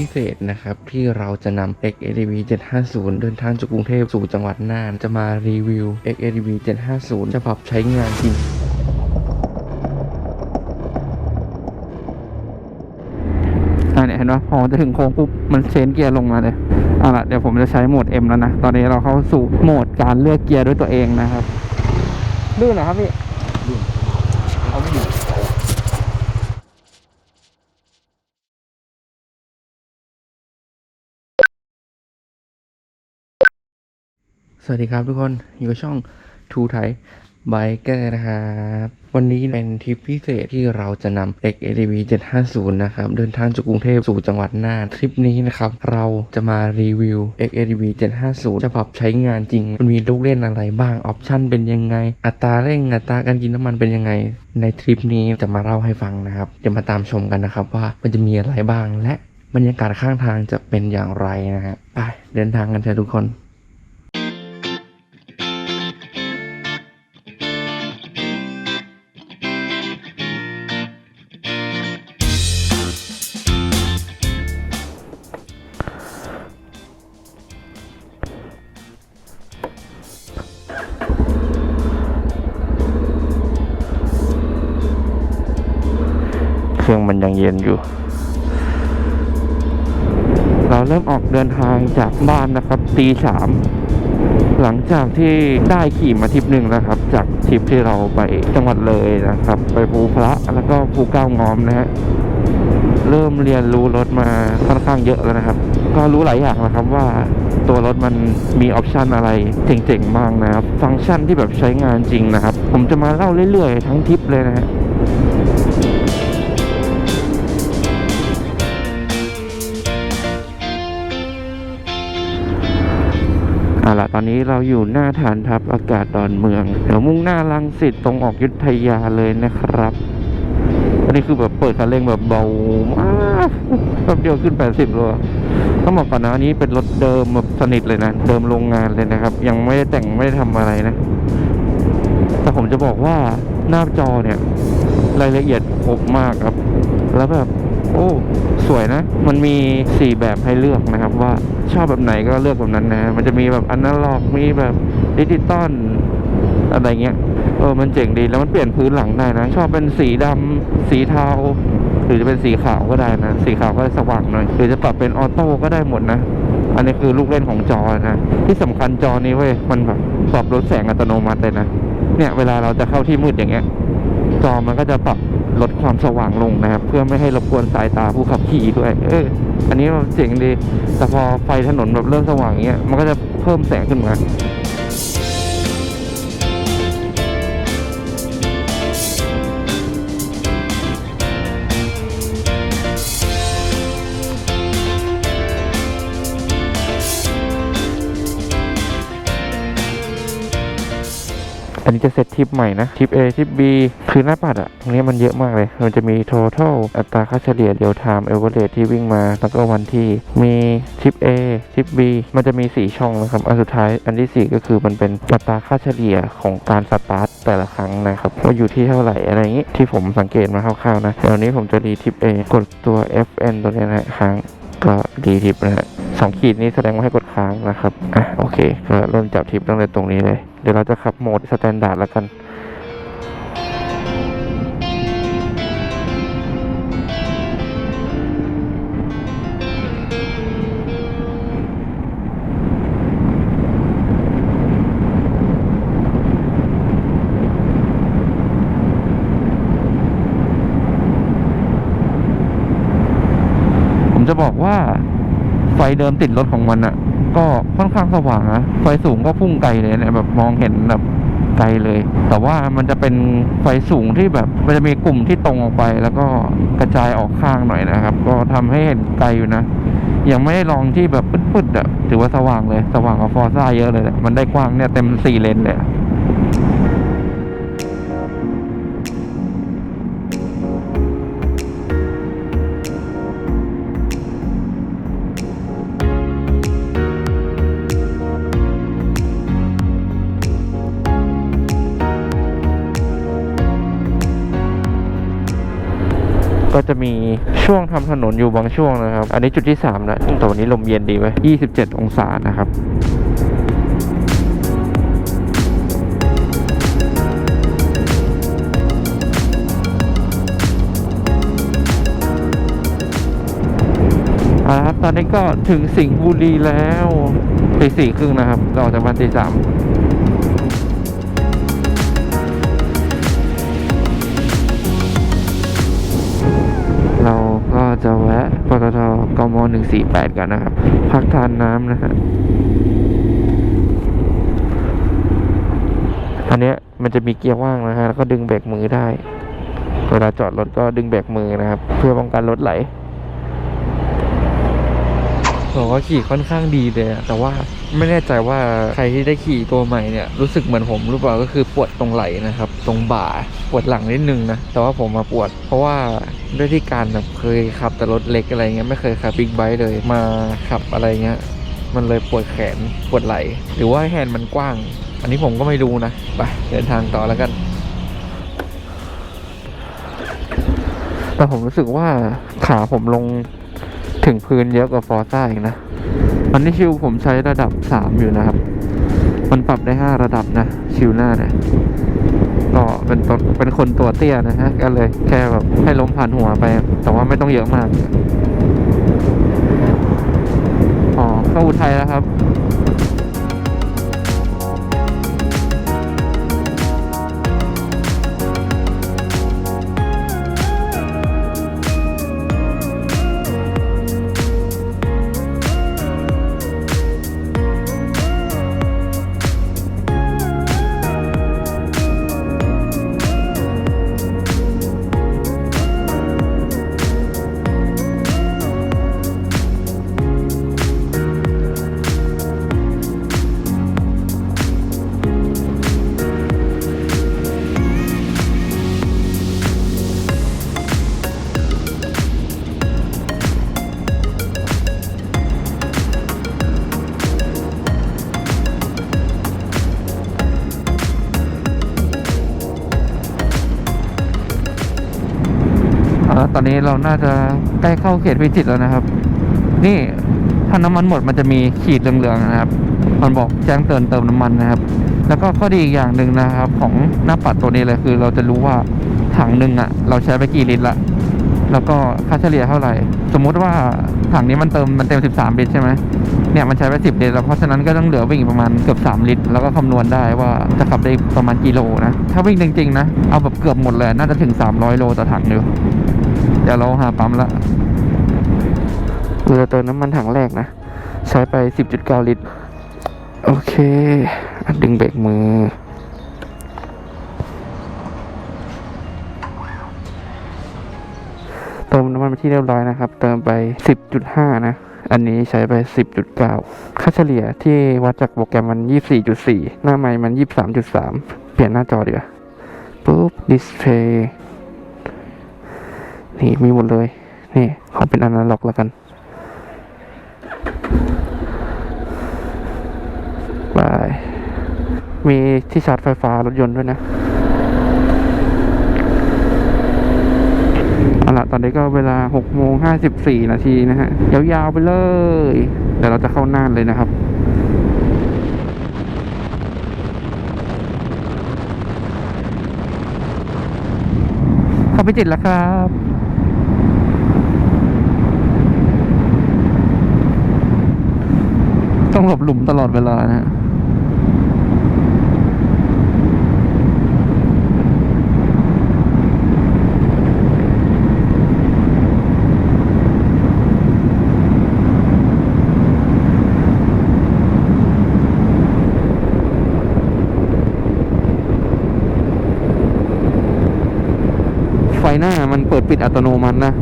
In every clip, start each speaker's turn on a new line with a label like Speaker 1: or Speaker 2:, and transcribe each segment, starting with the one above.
Speaker 1: พิเศษนะครับ ที่เราจะนำ XADV 750 เดินทางจากกรุงเทพสู่จังหวัดน่าน จะมารีวิว XADV 750ฉบับใช้งานจริง
Speaker 2: อ่าเนี่ยเห็นไหมพอจะถึงโค้งปุ๊บ มันเชนเกียร์ลงมาเลยเอาละเดี๋ยวผมจะใช้โหมด M แล้วนะ ตอนนี้เราเข้าสู่โหมดการเลือกเกียร์ด้วยตัวเองนะครับดื้อนะครับพี่
Speaker 1: เอาไม่อยู่ สวัสดีครับทุกคนอยู่กับช่องทูไทยไบเกอร์นะครับวันนี้เป็นทริปพิเศษที่เราจะนำ XADV 750 นะครับ เดินทางจากกรุงเทพสู่จังหวัดน่านทริปนี้นะครับ เราจะมารีวิว XADV 750ฉบับใช้งานจริง มันมีลูกเล่นอะไรบ้าง ออปชั่นเป็นยังไง อัตราเร่งอัตราการกินน้ำมันเป็นยังไง ในทริปนี้จะมาเล่าให้ฟังนะครับ จะมาตามชมกันนะครับว่ามันจะมีอะไรบ้างและบรรยากาศข้างทางจะเป็นอย่างไรนะฮะไปเดินทางกันเถอะทุกคน เย็นอยู่
Speaker 2: เราเริ่มออกเดินทางจากบ้านนะครับตีสามหลังจากที่ได้ขี่มาทริปหนึ่งแล้วครับ จากทริปที่เราไปจังหวัดเลยนะครับ ไปภูพระแล้วก็ภูเก้างอมนะฮะเริ่มเรียนรู้รถมาค่อนข้างเยอะแล้วนะครับ ก็รู้หลายอย่างนะครับว่าตัวรถมันมีออปชันอะไรเจ๋งๆบ้างนะครับ ฟังก์ชันที่แบบใช้งานจริงนะครับ ผมจะมาเล่าเรื่อยๆ ทั้งทริปเลยนะฮะ นี้เราอยู่หน้าฐานทัพอากาศดอนเมือง เดี๋ยวมุ่งหน้าลังสิตตรงออกยุทธยาเลยนะครับ อันนี้คือแบบเปิดคันเร่งแบบเบามากแป๊บเดียวขึ้น 80โลต้องบอกก่อนนะอันนี้เป็นรถเดิมแบบสนิทเลยนะ เดิมโรงงานเลยนะครับ ยังไม่ได้แต่งไม่ได้ทำอะไรนะ แต่ผมจะบอกว่าหน้าจอเนี่ย รายละเอียดครบมากครับ แล้วแบบ โอ้สวยนะ มันมี 4 แบบให้เลือกนะครับ ว่าชอบแบบไหนก็เลือกแบบนั้นนะ มันจะมีแบบอนาล็อกมีแบบดิจิตอลอะไรเงี้ยเออมันเจ๋งดีแล้วมันเปลี่ยนพื้นหลังได้นะ ชอบเป็นสีดำสีเทา หรือจะเป็นสีขาวก็ได้นะ สีขาวก็สว่างหน่อยหรือจะปรับเป็นออโต้ก็ได้หมดนะอันนี้คือลูกเล่นของจอนะ ที่สำคัญจอนี้เว้ยมันแบบปรับลดแสงอัตโนมัติเลยนะเนี่ยเวลาเราจะเข้าที่มืดอย่างเงี้ย จอมันก็จะปรับ ลดความสว่างลงนะครับ เพื่อไม่ให้รบกวนสายตาผู้ขับขี่ด้วยเอออันนี้เจ๋งดีแต่พอไฟถนนแบบเริ่มสว่างอย่างเงี้ยมันก็จะเพิ่มแสงขึ้นมา นนี้จะเซตทิปใหม่นะ ทิป A ทิป B คือหน้าปัดอะตรงนี้มันเยอะมากเลย มันจะมี total อัตราค่าเฉลี่ย real time average ที่วิ่งมา แล้วก็วันที่ มีทิป A ทิป B มันจะมี 4 ช่องนะครับ อันสุดท้ายอันที่ 4 ก็คือมันเป็นอัตราค่าเฉลี่ยของการสตาร์ทแต่ละครั้งนะครับว่าอยู่ที่เท่าไหร่อะไรอย่างนี้ที่ผมสังเกตมาคร่าวๆนะเดี๋ยวนี้ผมจะรีทิป A กดตัว FN ตัวนี้นะครั้งก็รีทิปนะฮะสองขีดนี้แสดงว่าให้กดค้างนะครับ อะ โอเค ก็เริ่มจับทิปตั้งแต่ตรงนี้เลย เดี๋ยวเราจะขับโหมดสแตนดาร์ดแล้วกัน ผมจะบอกว่าไฟเดิมติดรถของมันอะ ก็ค่อนข้างสว่างนะไฟสูงก็พุ่งไกลเลยเนี่ยแบบมองเห็นแบบไกลเลย แต่ว่ามันจะเป็นไฟสูงที่แบบมันจะมีกลุ่มที่ตรงออกไป แล้วก็กระจายออกข้างหน่อยนะครับ ก็ทำให้เห็นไกลอยู่นะยังไม่ได้ลองที่แบบปึ๊ดๆอะถือว่าสว่างเลย สว่างกว่าฟอร์ซ่าเยอะเลยแหละมันได้กว้างเนี่ยเต็มสี่เลนเลย ก็จะมีช่วงทำถนนอยู่บางช่วงนะครับ อันนี้จุดที่3แล้วแต่วันนี้ลมเย็นดีไว้ย27 องศานะครับครับตอนนี้ก็ถึงสิงห์บุรีแล้วตีสี่ครึ่งนะครับเราออกจากบ้านตีสาม สี่แปดกันนะครับ พักทานน้ำนะฮะอันเนี้ยมันจะมีเกียร์ว่างนะฮะแล้วก็ดึงเบรกมือได้ เวลาจอดรถก็ดึงเบรกมือนะครับ เพื่อป้องกันรถไหล
Speaker 1: บอกว่าขี่ค่อนข้างดีเลยแต่ว่าไม่แน่ใจว่าใครที่ได้ขี่ตัวใหม่เนี่ยรู้สึกเหมือนผมหรือเปล่าก็คือปวดตรงไหล่นะครับ ตรงบ่าปวดหลังนิดนึงนะแต่ว่าผมมาปวด เพราะว่าด้วยที่การแบบเคยขับแต่รถเล็กอะไรเงี้ยไม่เคยขับบิ๊กไบค์เลยมาขับอะไรเงี้ยมันเลยปวดแขนปวดไหล่หรือว่าแฮนด์มันกว้าง อันนี้ผมก็ไม่รู้นะไปเดินทางต่อแล้วกัน
Speaker 2: แต่ผมรู้สึกว่าขาผมลง ถึงพื้นเยอะกว่าฟอร์ซ่าอีกนะอันนี้ชิวผมใช้ระดับสามอยู่นะครับ มันปรับได้ห้าระดับนะ ชิวหน้าเนี่ยก็เป็นตัวเป็นคนตัวเตี้ยนะฮะก็เลยแค่แบบให้ล้มผ่านหัวไป แต่ว่าไม่ต้องเยอะมาก อ๋อเข้าอุทัยแล้วครับ อนนี้เราน่าจะใกล้เข้าเขตพิจิตรแล้วนะครับ นี่ถ้าน้ำมันหมดมันจะมีขีดเหลืองๆนะครับ มันบอกแจ้งเตือนเติมน้ำมันนะครับ แล้วก็ข้อดีอีกอย่างหนึ่งนะครับ ของหน้าปัดตัวนี้เลยคือ เราจะรู้ว่าถังหนึ่งอะเราใช้ไปกี่ลิตรละ แล้วก็ค่าเฉลี่ยเท่าไหร่ สมมุติว่าถังนี้มันเติมมันเต็ม 13 ลิตรใช่ไหมเนี่ยมันใช้ไป 10 ลิตรแล้วเพราะฉะนั้นก็ต้องเหลือวิ่งอีกประมาณเกือบ 3 ลิตร แล้วก็คำนวณได้ว่าจะขับได้ประมาณกิโลนะ ถ้าวิ่งจริงๆนะ เอาแบบเกือบหมดเลยน่าจะถึง 300 โลต่อถังอยู่ ดี๋ยวเราหาปั๊มละเราเติมน้ำมันถังแรกนะ ใช้ไป 10.9 ลิตร โอเค ดึงเบรกมือ เติมน้ำมันไปที่เรียบร้อยนะครับ เติมไป 10.5 นะอันนี้ใช้ไป 10.9 ค่าเฉลี่ยที่วัดจากโปรแกรมมัน 24.4 หน้าไมค์มัน 23.3 เปลี่ยนหน้าจอเดี๋ยวาปุ๊บดิสเพย์ นี่มีหมดเลย นี่เขอเป็นอนาล็อกแล้วกันบายมีที่ชาร์จไฟฟ้ารถยนต์ด้วยนะเอาละตอนนี้ก็เวลา6โมง54 นาทีนะฮะ ยาวๆไปเลย เดี๋ยวเราจะเข้าน่านเลยนะครับเข้าไปจิตแล้วครับ ต้อง หลบหลุมตลอดเวลานะฮะไฟหน้ามันเปิดปิดอัตโนมัตินะ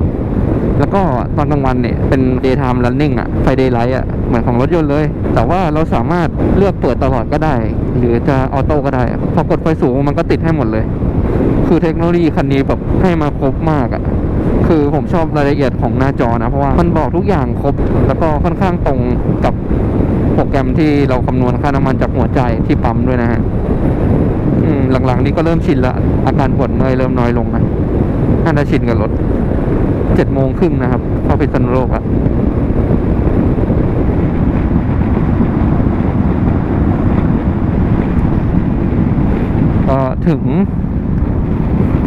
Speaker 2: แล้วก็ตอนกลางวันเนี่ยเป็น daytime running อะไฟ daylight อะเหมือนของรถยนต์เลย แต่ว่าเราสามารถเลือกเปิดตลอดก็ได้ หรือจะออโต้ก็ได้ พอกดไฟสูงมันก็ติดให้หมดเลย คือเทคโนโลยีคันนี้แบบให้มาครบมากอะคือผมชอบรายละเอียดของหน้าจอนะ เพราะว่ามันบอกทุกอย่างครบ แล้วก็ค่อนข้างตรงกับโปรแกรมที่เราคำนวณค่าน้ำมันจากหัวใจที่ปั๊มด้วยนะฮะหลังๆนี้ก็เริ่มชินละอาการปวดเมื่อยเริ่มน้อยลงนะน่าจะชินกับรถ เจ็ดโมงครึ่งนะครับ เข้าพิษณุโลกอะก็ถึง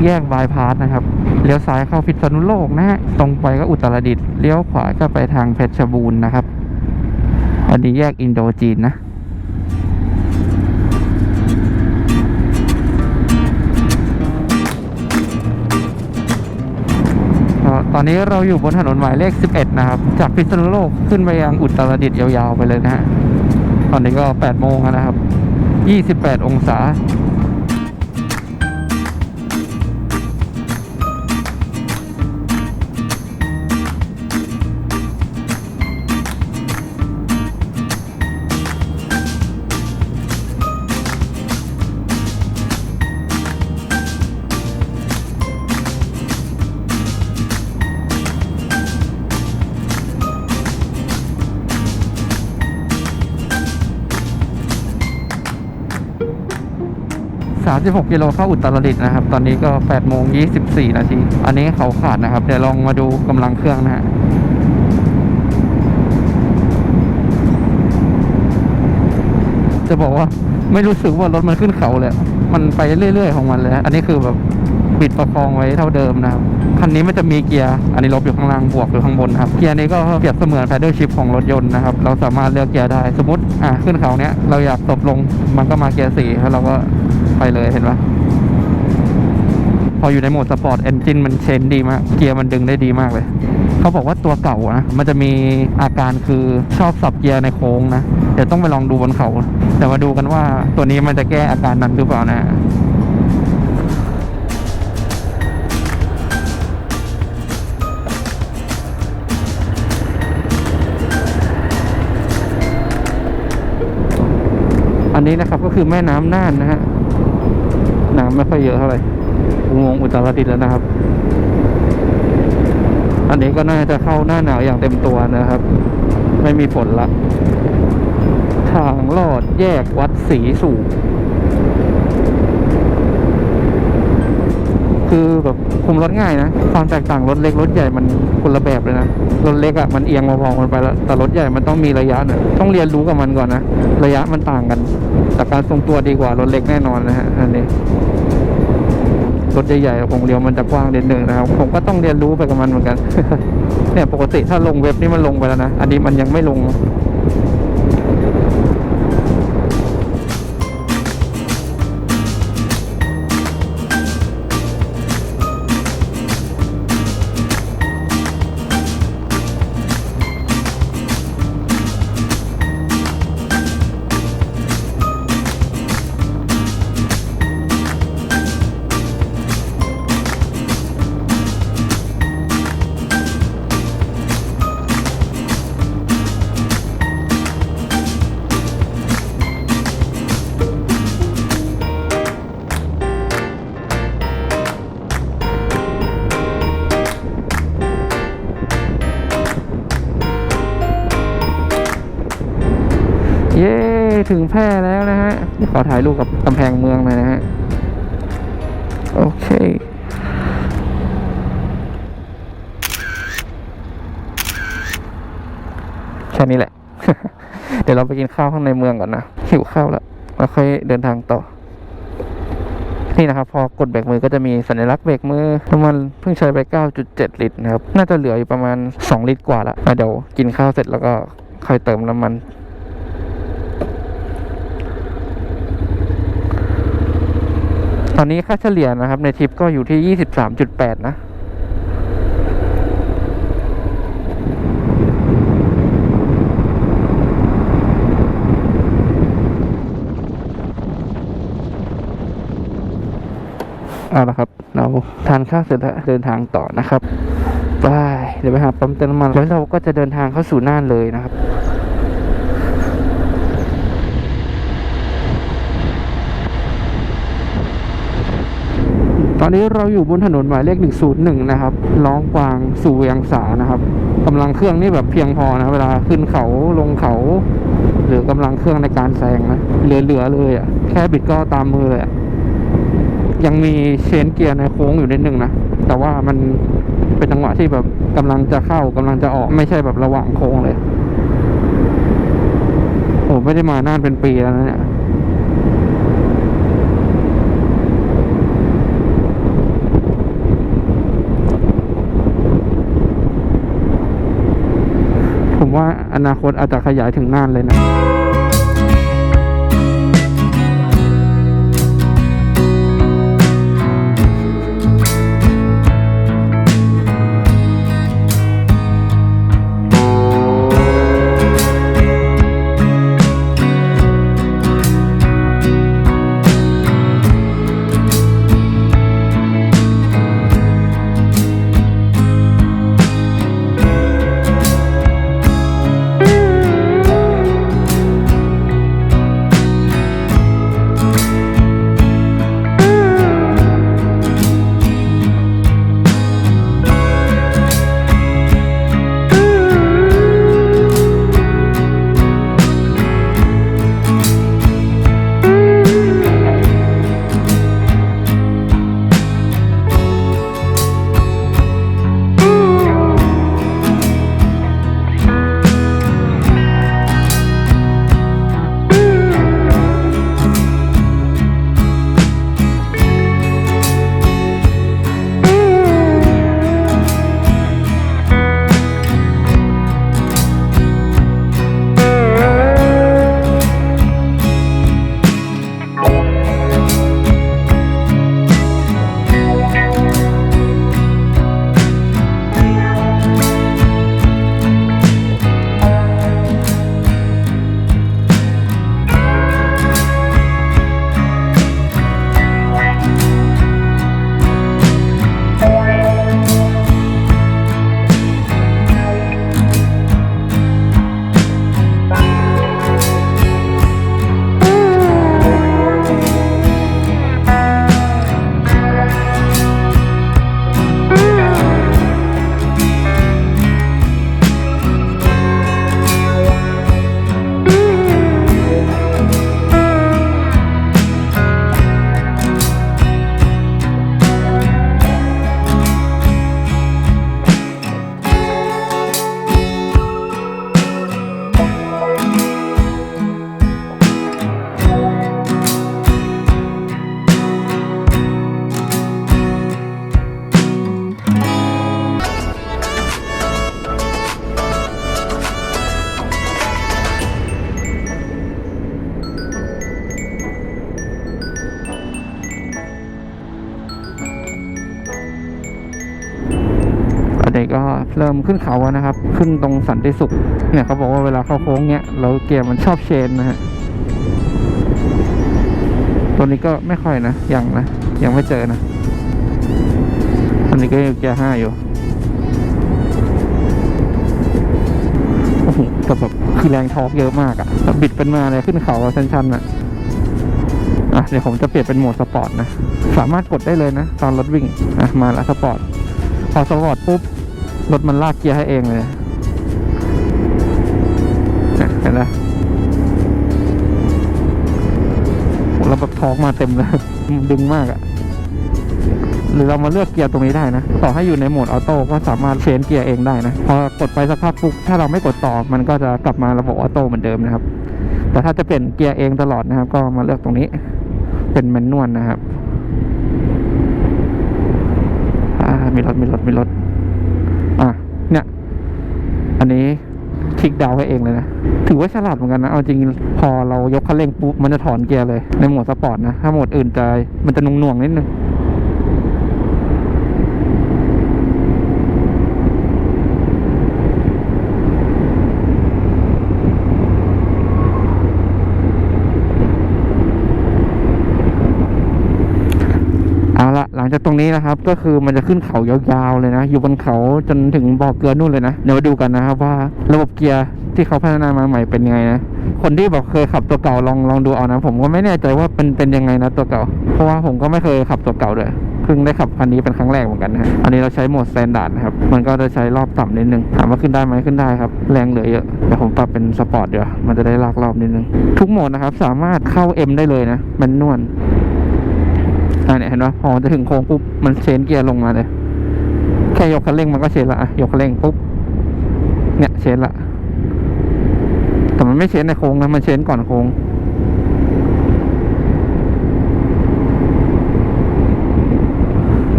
Speaker 2: แยกบายพาสนะครับ เลี้ยวซ้ายเข้าพิษณุโลกนะฮะ ตรงไปก็อุตรดิตถ์ เลี้ยวขวาก็ไปทางเพชรบูรณ์นะครับ อันนี้แยกอินโดจีนนะ ตอนนี้เราอยู่บนถนนหมายเลข 11 นะครับ จากพิษณุโลกขึ้นไปยังอุตรดิตถ์ยาวๆไปเลยนะฮะ ตอนนี้ก็ 8 โมงนะครับ 28 องศา 36กิโลเข้าอุตรดิตถ์นะครับ ตอนนี้ก็8โมง24นาที อันนี้เขาขาดนะครับ เดี๋ยวลองมาดูกำลังเครื่องนะฮะจะบอกว่าไม่รู้สึกว่ารถมันขึ้นเขาเลยมันไปเรื่อย ๆ ของมันเลย อันนี้คือแบบบิดประคองไว้เท่าเดิมนะครับ คันนี้มันจะมีเกียร์ อันนี้ลบอยู่ข้างล่างบวกอยู่ข้างบนครับ เกียร์นี้ก็เปรียบเสมือน paddle shift ของรถยนต์นะครับ เราสามารถเลือกเกียร์ได้ สมมติ อะขึ้นเขาเนี้ย เราอยากตบลง มันก็มาเกียร์สี่แล้วเราก็ ไปเลยเห็นปะพออยู่ในโหมดสปอร์ตเอนจินมันเชนดีมาก เกียร์มันดึงได้ดีมากเลย เขาบอกว่าตัวเก่านะ มันจะมีอาการคือชอบสับเกียร์ในโค้งนะ เดี๋ยวต้องไปลองดูบนเขา แต่มาดูกันว่าตัวนี้มันจะแก้อาการนั้นหรือเปล่านะอันนี้นะครับก็คือแม่น้ำน่านนะฮะ น้ำไม่ค่อยเยอะเท่าไหร่อุโมงค์อุตรดิตถ์แล้วนะครับ อันนี้ก็น่าจะเข้าหน้าหนาวอย่างเต็มตัวนะครับ ไม่มีฝนละ ทางลอดแยกวัดศรีสูง คือแบบคุมรถง่ายนะ ความแตกต่างรถเล็กรถใหญ่มันคนละแบบเลยนะ รถเล็กอะ่ะมันเอียงมาพองมันไปแล้ว แต่รถใหญ่มันต้องมีระยะเนี่ยต้องเรียนรู้กับมันก่อนนะ ระยะมันต่างกัน แต่การทรงตัวดีกว่ารถเล็กแน่นอนนะฮะอันนี้รถใหญ่ๆวงเลี้ยวมันจะกว้างเด่นหนึ่งนะครับ ผมก็ต้องเรียนรู้ไปกับมันเหมือนกัน เนี่ยปกติถ้าลงเว็บนี่มันลงไปแล้วนะ อันนี้มันยังไม่ลง แพร่แล้วนะฮะขอถ่ายรูปกับกำแพงเมืองหน่อยนะฮะ โอเคแค่นี้แหละ เดี๋ยวเราไปกินข้าวข้างในเมืองก่อนนะ หิวข้าวแล้วแล้วค่อยเดินทางต่อ นี่นะครับ พอกดเบรกมือก็จะมีสัญลักษณ์เบรกมือน้ำมันเพิ่งใช้ไป 9.7 ลิตรนะครับ น่าจะเหลืออยู่ประมาณ 2 ลิตรกว่าละอะเดี๋ยวกินข้าวเสร็จแล้วก็ค่อยเติมน้ำมัน อนนี้ค่าเฉลี่ยนะครับ ในทริปก็อยู่ที่ 23.8 นะเอาละครับ เราทานข้าวเสร็จแล้วเดินทางต่อนะครับ ไป เดี๋ยวไปหาปั๊มเติมน้ำมันแล้วเราก็จะเดินทางเข้าสู่น่านเลยนะครับ ตอนนี้เราอยู่บนถนนหมายเลข 101 นะครับล้องกวางสู่เวียงสานะครับกำลังเครื่องนี่แบบเพียงพอนะเวลาขึ้นเขาลงเขา หรือกำลังเครื่องในการแซงนะเหลือๆเลยอะ่ะแค่บิดก็ตามมือเลยอะยังมีเชนเกียร์ในโค้งอยู่นิดนึงนะแต่ว่ามันเป็นจังหวะที่แบบกำลังจะเข้ากำลังจะออกไม่ใช่แบบระหว่างโค้งเลยโอ้ไม่ได้มานานเป็นปีแล้วนะเนี่ย ผมว่าอ นาคตอาจจะขยายถึงน่านเลยนะ เริ่มขึ้นเขาแล้วนะครับ ขึ้นตรงสันติสุข เนี่ยเขาบอกว่าเวลาเข้าโค้งเนี้ยแล้วเกียร์มันชอบเชนนะฮะ ตัวนี้ก็ไม่ค่อยนะยังนะ ยังไม่เจอนะตอนนี้ก็ยังเกียร์ห้าอยู่โอ้โหแต่แบบคือแรงทอร์กเยอะมากอะแต่บิดเป็นมาเลยขึ้นเขาชันๆอะอะเดี๋ยวผมจะเปลี่ยนเป็นโหมดสปอร์ตนะ สามารถกดได้เลยนะ ตอนรถวิ่งอะมาละสปอร์ต พอสปอร์ตปุ๊บ รถมันลากเกียร์ให้เองเลยเห็นไหมเราแบบท้องมาเต็มเลยดึงมากอะหรือเรามาเลือกเกียร์ตรงนี้ได้นะ ต่อให้อยู่ในโหมดออโต้ก็สามารถเชนเกียร์เองได้นะ พอกดไปสักพักปุ๊บถ้าเราไม่กดต่อมันก็จะกลับมาระบบออโต้เหมือนเดิมนะครับ แต่ถ้าจะเปลี่ยนเกียร์เองตลอดนะครับ ก็มาเลือกตรงนี้ เป็นแมนนวลนะครับอ่ามีรถมีรถมีรถ อะเนี่ย อันนี้คลิกดาวให้เองเลยนะ ถือว่าฉลาดเหมือนกันนะ เอาจริงพอเรายกคันเร่งปุ๊บมันจะถอนเกียร์เลย ในโหมดสปอร์ตนะ ถ้าโหมดอื่นจะมันจะหน่วงนิดนึง เอาละหลัง จากตรงนี้นะครับ ก็คือมันจะขึ้นเขายาวๆเลยนะ อยู่บนเขาจนถึงบ่อเกลือนู่นเลยนะเดี๋ยวมาดูกันนะครับว่าระบบเกียร์ที่เขาพัฒนามาใหม่เป็นยังไงนะคนที่บอกเคยขับตัวเก่าลองลองดูเอานะ ผมก็ไม่แน่ใจว่าเป็นเป็นยังไงนะตัวเก่า เพราะว่าผมก็ไม่เคยขับตัวเก่าเลยเพิ่งได้ขับคันนี้เป็นครั้งแรกเหมือนกันนะอันนี้เราใช้โหมดสแตนดาร์ดนะครับ มันก็จะใช้รอบต่ำนิดนึง ถามว่าขึ้นได้ไหมขึ้นได้ครับ แรงเหลือเยอะเดี๋ยวผมปรับเป็นสปอร์ตเดี๋ยวมันจะได้ลากรอบนิดนึง ทุกโหมดนะครับสามารถเข้า M ได้เลยนะแมนนวล อ่าเนี่ยเห็นไหมพอจะถึงโค้งปุ๊บมันเชนเกียร์ลงมาเลย แค่ยกคันเร่งมันก็เชนละอะยกคันเร่งปุ๊บเนี่ยเชนละแต่มันไม่เชนในโค้งนะมันเชนก่อนโค้ง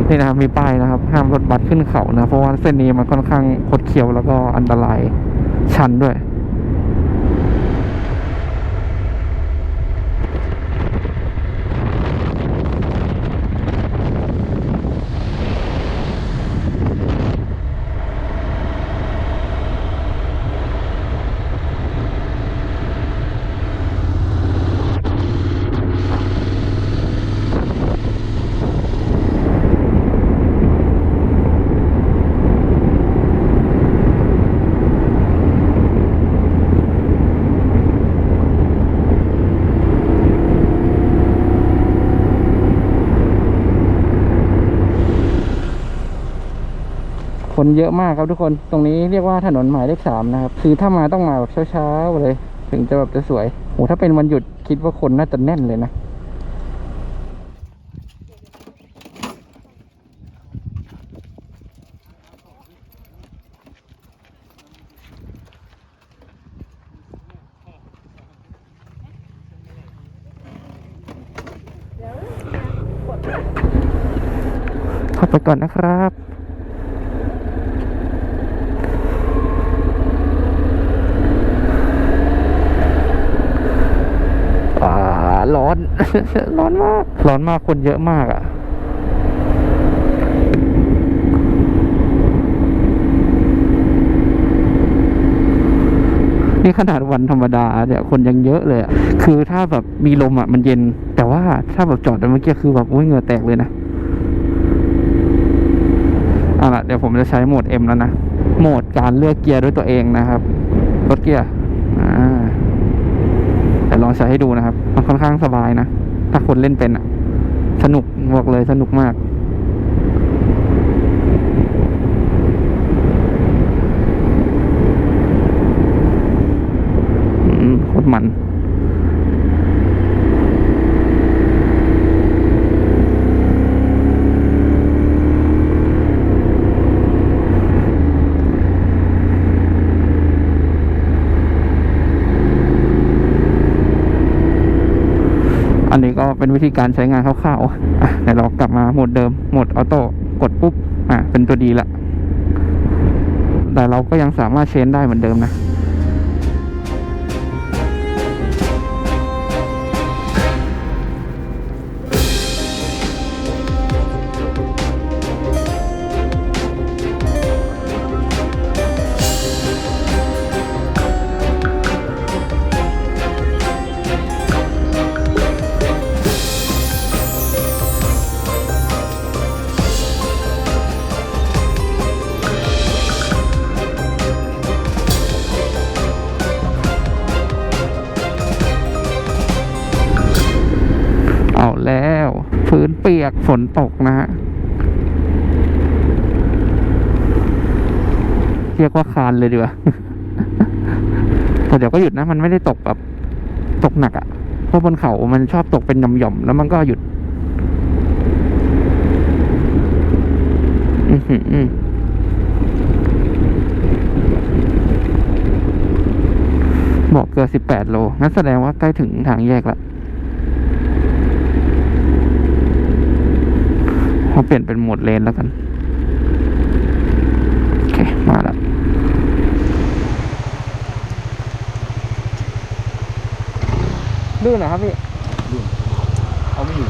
Speaker 2: นี่นะครับมีป้ายนะครับ ห้ามรถบัสขึ้นเขานะ เพราะว่าเส้นนี้มันค่อนข้างคดเคี้ยวแล้วก็อันตรายชันด้วย คนเยอะมากครับทุกคน ตรงนี้เรียกว่าถนนหมายเลขสามนะครับ คือถ้ามาต้องมาแบบเช้าๆเลย ถึงจะแบบจะสวยโหถ้าเป็นวันหยุดคิดว่าคนน่าจะแน่นเลยนะขอไปก่อนนะครับ อ่า ร้อนมาก ร้อนมากคนเยอะมากอะ่ะนี่ขนาดวันธรรมดาเนี่ยคนยังเยอะเลยอะคือถ้าแบบมีลมอะมันเย็น แต่ว่าถ้าแบบจอดเมื่อกี้คือแบบโอ้ยเหงื่อแตกเลยนะเอาล่ะเดี๋ยวผมจะใช้โหมด M แล้วนะ โหมดการเลือกเกียร์ด้วยตัวเองนะครับ รถเกียร์ อ่า แต่ลองใช้ให้ดูนะครับ มันค่อนข้างสบายนะ ถ้าคนเล่นเป็นอะสนุกบอกเลยสนุกมากอืมโคตรมัน อันนี้ก็ เป็นวิธีการใช้งานคร่าวๆอะเดี๋ยวเรากลับมาโหมดเดิมโหมดออโต้กดปุ๊บอะเป็นตัวดีละแต่เราก็ยังสามารถเชนได้เหมือนเดิมนะ นตกนะฮะเรียกว่าคานเลยดีกว่าแต่เดี๋ยวก็หยุดนะ มันไม่ได้ตกแบบตกหนักอะ่ะเพราะบนเขา มันชอบตกเป็นหย่อมๆแล้วมันก็หยุด อือหืออือบอกเกือบสิบแปดโล งั้นแสดงว่าใกล้ถึงทางแยกแล้ว มาเปลี่ยนเป็นโหมดเลนแล้วกัน โอเค มาแล้วดื้อหน่อยครับพี่
Speaker 1: เอาไม่อยู่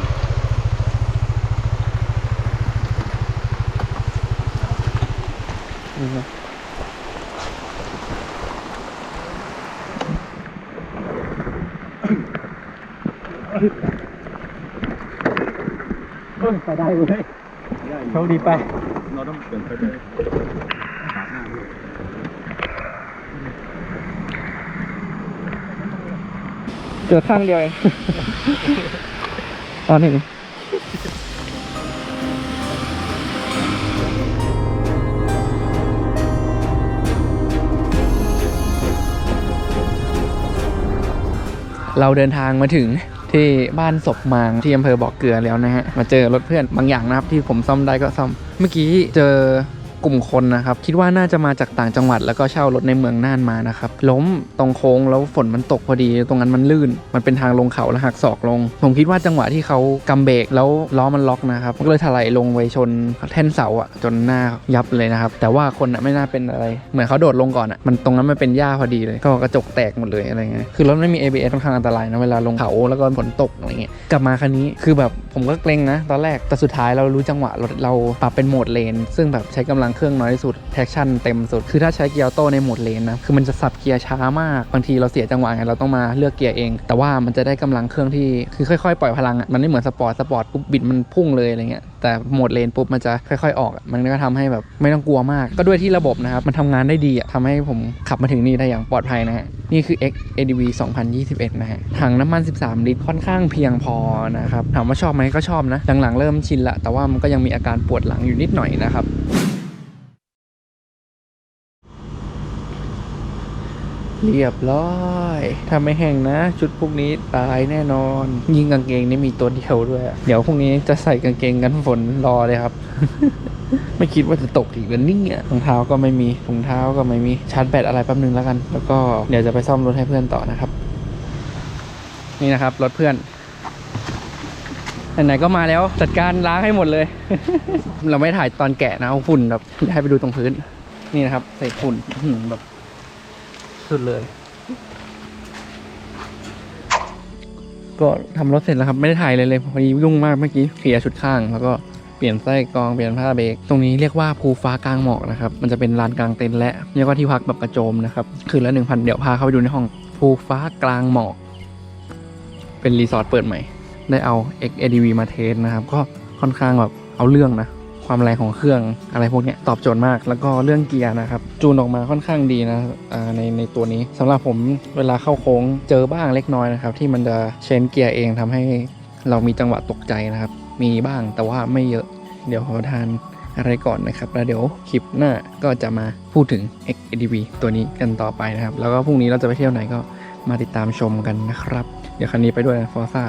Speaker 3: ไปได้เลยโชคดีไป
Speaker 1: เราต้องเปลี่ยนไปเลยปาดหน้าด้วย
Speaker 2: เจอข้างเดียวเอง อ๋อนี่นี่
Speaker 1: เราเดินทางมาถึงที่บ้านศพมางที่อำเภอบ่อเกลือแล้วนะฮะ มาเจอรถเพื่อนบางอย่างนะครับ ที่ผมซ่อมได้ก็ซ่อม เมื่อกี้เจอ กลุ่มคนนะครับ คิดว่าน่าจะมาจากต่างจังหวัด แล้วก็เช่ารถในเมืองน่านมานะครับ ล้มตรงโค้งแล้วฝนมันตกพอดี ตรงนั้นมันลื่น มันเป็นทางลงเขาแล้วหักศอกลง ผมคิดว่าจังหวะที่เขากำเบรกแล้วล้อมันล็อกนะครับก็เลยถลายลงไปชนแท่นเสาอะจนหน้ายับเลยนะครับ แต่ว่าคนอะไม่น่าเป็นอะไร เหมือนเขาโดดลงก่อนอะมันตรงนั้นมันเป็นหญ้าพอดีเลย ก็กระจกแตกหมดเลยอะไรเงี้ย คือรถไม่มี ABS ค่อนข้างอันตรายนะเวลาลงเขาแล้วก็ฝนตกอะไรเงี้ย กลับมาคันนี้คือแบบผมก็เกรงนะ ตอนแรกแต่สุดท้ายเรารู้จังหวะรถเราปรับเป็นโหมดเลน ซึ่งแบบใช้กำลังเครื่องน้อยที่สุดแท็กชั่นเต็มสุด คือถ้าใช้เกียร์ออโต้ในโหมดเลนนะ คือมันจะสับเกียร์ช้ามาก บางทีเราเสียจังหวะไง เราต้องมาเลือกเกียร์เอง แต่ว่ามันจะได้กำลังเครื่องที่ คือค่อยๆ ปล่อยพลังอะ มันไม่เหมือนสปอร์ต สปอร์ตปุ๊บบิดมันพุ่งเลยอะไรเงี้ย แต่โหมดเลนปุ๊บมันจะค่อยๆ ออกอะมันก็ทำให้แบบไม่ต้องกลัวมาก ก็ด้วยที่ระบบนะครับมันทำงานได้ดีอะทำให้ผมขับมาถึงนี่ได้อย่างปลอดภัยนะฮะ นี่คือ X ADV 2021 นะฮะ ถังน้ำมัน 13 ลิตรค่อนข้างเพียงพอนะครับ ถามว่าชอบไหมก็ชอบนะ หลังๆเริ่มชินละ แต่ว่ามันก็ยังมีอาการปวดหลังอยู่นิดหน่อยนะครับ เรียบร้อยถ้าไม่แห้งนะ ชุดพวกนี้ตายแน่นอน ยิงกางเกงนี่มีตัวเดียวด้วย เดี๋ยวพรุ่งนี้จะใส่กางเกงกันฝนรอเลยครับ ไม่คิดว่าจะตกอีกแล้วเนี่ยรองเท้าก็ไม่มีถุงเท้าก็ไม่มีชาร์จแบตอะไรแป๊บนึงแล้วกัน แล้วก็เดี๋ยวจะไปซ่อมรถให้เพื่อนต่อนะครับ นี่นะครับรถเพื่อนไหนๆก็มาแล้วจัดการล้างให้หมดเลย เราไม่ถ่ายตอนแกะนะเอาฝุ่นแบบให้ไปดูตรงพื้น นี่นะครับ ใส่ฝุ่นแบบ สุดเลย ก็ทำรถเสร็จแล้วครับ ไม่ได้ถ่ายเลยเลยพอดียุ่งมากเมื่อกี้เคลียร์ชุดข้าง แล้วก็เปลี่ยนไส้กรองเปลี่ยนผ้าเบรกตรงนี้เรียกว่าภูฟ้ากลางหมอกนะครับ มันจะเป็นลานกลางเต็นท์และเรียกว่าที่พักแบบกระโจมนะครับ คืนละหนึ่งพันเดี๋ยวพาเข้าไปดูในห้องภูฟ้ากลางหมอก เป็นรีสอร์ทเปิดใหม่ ได้เอา XADV มาเทสนะครับ ก็ค่อนข้างแบบเอาเรื่องนะ ความแรงของเครื่องอะไรพวกนี้ตอบโจทย์มาก แล้วก็เรื่องเกียร์นะครับ จูนออกมาค่อนข้างดีนะในในตัวนี้สำหรับผมเวลาเข้าโค้งเจอบ้างเล็กน้อยนะครับ ที่มันจะเชนเกียร์เองทำให้เรามีจังหวะตกใจนะครับ มีบ้างแต่ว่าไม่เยอะ เดี๋ยวขอทานอะไรก่อนนะครับ แล้วเดี๋ยวคลิปหน้าก็จะมาพูดถึง XADV ตัวนี้กันต่อไปนะครับ แล้วก็พรุ่งนี้เราจะไปเที่ยวไหนก็มาติดตามชมกันนะครับ เดี๋ยวคันนี้ไปด้วยฟอร์ซ่า